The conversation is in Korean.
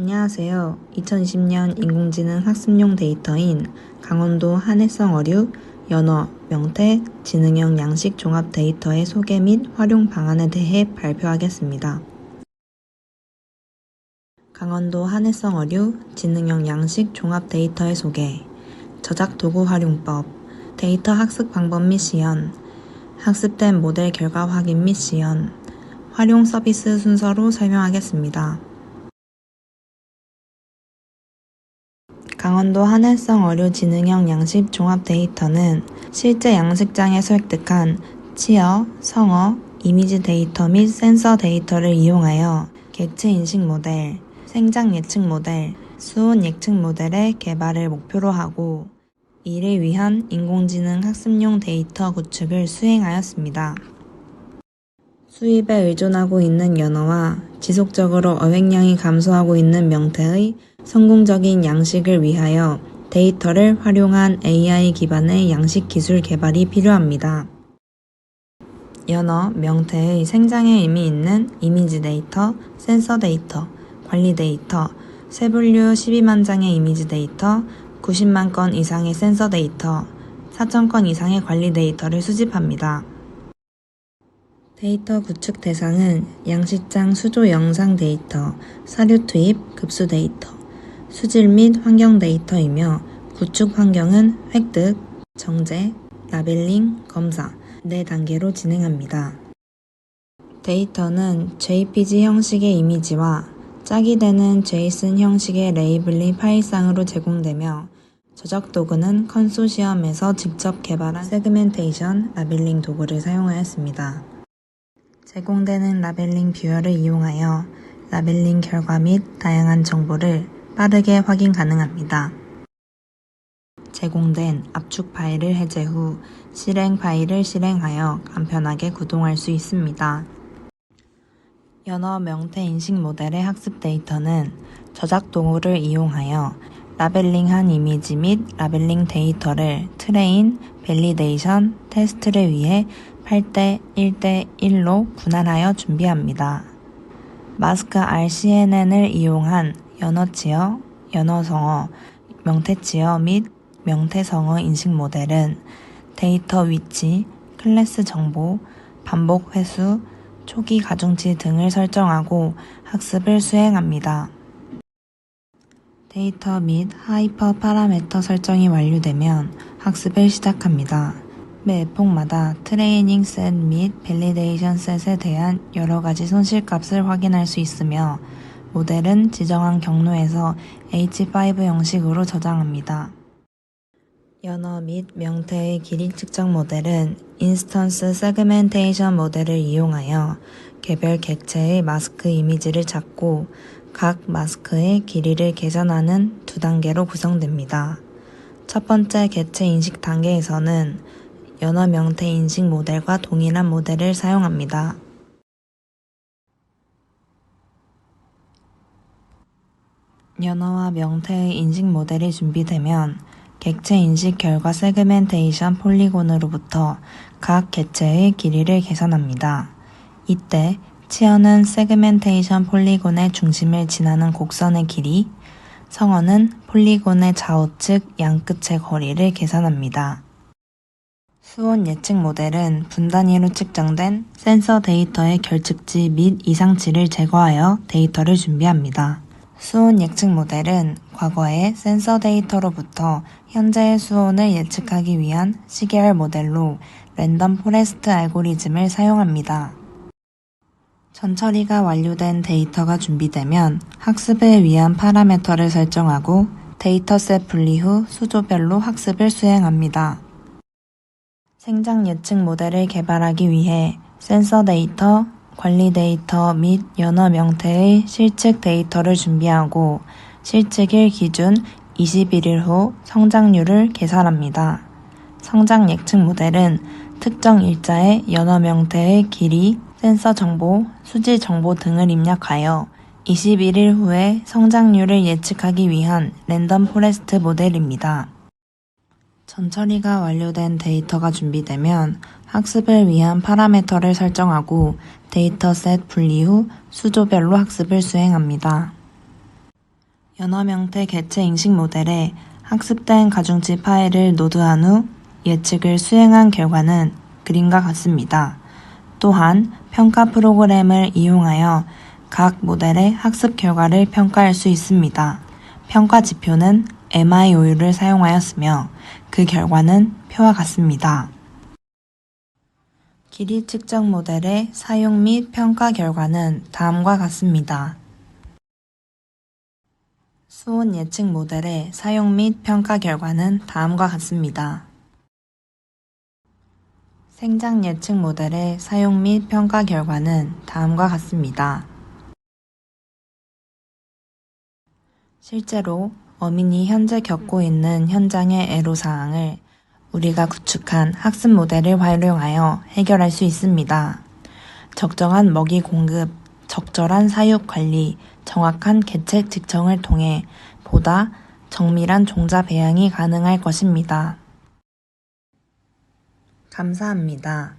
안녕하세요. 2020년 인공지능 학습용 데이터인 강원도 한해성 어류, 연어, 명태, 지능형 양식 종합 데이터의 소개 및 활용 방안에 대해 발표하겠습니다. 강원도 한해성 어류, 지능형 양식 종합 데이터의 소개, 저작 도구 활용법, 데이터 학습 방법 및 시연, 학습된 모델 결과 확인 및 시연, 활용 서비스 순서로 설명하겠습니다. 강원도 한해성 어류 지능형 양식 종합 데이터는 실제 양식장에서 획득한 치어, 성어, 이미지 데이터 및 센서 데이터를 이용하여 객체 인식 모델, 생장 예측 모델, 수온 예측 모델의 개발을 목표로 하고 이를 위한 인공지능 학습용 데이터 구축을 수행하였습니다. 수입에 의존하고 있는 연어와 지속적으로 어획량이 감소하고 있는 명태의 성공적인 양식을 위하여 데이터를 활용한 AI 기반의 양식 기술 개발이 필요합니다. 연어, 명태의 생장에 의미 있는 이미지 데이터, 센서 데이터, 관리 데이터, 세 분류 12만 장의 이미지 데이터, 90만 건 이상의 센서 데이터, 4천 건 이상의 관리 데이터를 수집합니다. 데이터 구축 대상은 양식장 수조 영상 데이터, 사료 투입, 급수 데이터, 수질 및 환경 데이터이며 구축 환경은 획득, 정제, 라벨링, 검사 네 단계로 진행합니다. 데이터는 JPG 형식의 이미지와 짝이 되는 JSON 형식의 레이블링 파일상으로 제공되며 저작 도구는 컨소시엄에서 직접 개발한 세그멘테이션 라벨링 도구를 사용하였습니다. 제공되는 라벨링 뷰어를 이용하여 라벨링 결과 및 다양한 정보를 빠르게 확인 가능합니다. 제공된 압축 파일을 해제 후 실행 파일을 실행하여 간편하게 구동할 수 있습니다. 연어 명태 인식 모델의 학습 데이터는 저작 도구를 이용하여 라벨링한 이미지 및 라벨링 데이터를 트레인, 밸리데이션, 테스트를 위해 8대 1대 1로 분할하여 준비합니다. 마스크 RCNN을 이용한 연어치어, 연어성어, 명태치어 및 명태성어 인식 모델은 데이터 위치, 클래스 정보, 반복 횟수, 초기 가중치 등을 설정하고 학습을 수행합니다. 데이터 및 하이퍼 파라메터 설정이 완료되면 학습을 시작합니다. 매 에폭마다 트레이닝 셋 및 밸리데이션 셋에 대한 여러 가지 손실값을 확인할 수 있으며 모델은 지정한 경로에서 H5 형식으로 저장합니다. 연어 및 명태의 길이 측정 모델은 인스턴스 세그멘테이션 모델을 이용하여 개별 객체의 마스크 이미지를 찾고 각 마스크의 길이를 계산하는 두 단계로 구성됩니다. 첫 번째 객체 인식 단계에서는 연어 명태 인식 모델과 동일한 모델을 사용합니다. 연어와 명태의 인식 모델이 준비되면 객체 인식 결과 세그멘테이션 폴리곤으로부터 각 객체의 길이를 계산합니다. 이때 치어는 세그멘테이션 폴리곤의 중심을 지나는 곡선의 길이, 성어는 폴리곤의 좌우측 양끝의 거리를 계산합니다. 수온 예측 모델은 분 단위로 측정된 센서 데이터의 결측치 및 이상치를 제거하여 데이터를 준비합니다. 수온 예측 모델은 과거의 센서 데이터로부터 현재의 수온을 예측하기 위한 시계열 모델로 랜덤 포레스트 알고리즘을 사용합니다. 전처리가 완료된 데이터가 준비되면 학습을 위한 파라메터를 설정하고 데이터셋 분리 후 수조별로 학습을 수행합니다. 생장 예측 모델을 개발하기 위해 센서 데이터, 관리 데이터 및 연어 명태의 실측 데이터를 준비하고 실측일 기준 21일 후 성장률을 계산합니다. 성장 예측 모델은 특정 일자의 연어 명태의 길이, 센서 정보, 수질 정보 등을 입력하여 21일 후에 성장률을 예측하기 위한 랜덤 포레스트 모델입니다. 전처리가 완료된 데이터가 준비되면 학습을 위한 파라메터를 설정하고 데이터셋 분리 후 수조별로 학습을 수행합니다. 연어 명태 개체 인식 모델에 학습된 가중치 파일을 노드한 후 예측을 수행한 결과는 그림과 같습니다. 또한 평가 프로그램을 이용하여 각 모델의 학습 결과를 평가할 수 있습니다. 평가 지표는 MIOU를 사용하였으며 그 결과는 표와 같습니다. 길이 측정 모델의 사용 및 평가 결과는 다음과 같습니다. 수온 예측 모델의 사용 및 평가 결과는 다음과 같습니다. 생장 예측 모델의 사용 및 평가 결과는 다음과 같습니다. 실제로 어민이 현재 겪고 있는 현장의 애로사항을 우리가 구축한 학습 모델을 활용하여 해결할 수 있습니다. 적정한 먹이 공급, 적절한 사육 관리, 정확한 개체 측정을 통해 보다 정밀한 종자 배양이 가능할 것입니다. 감사합니다.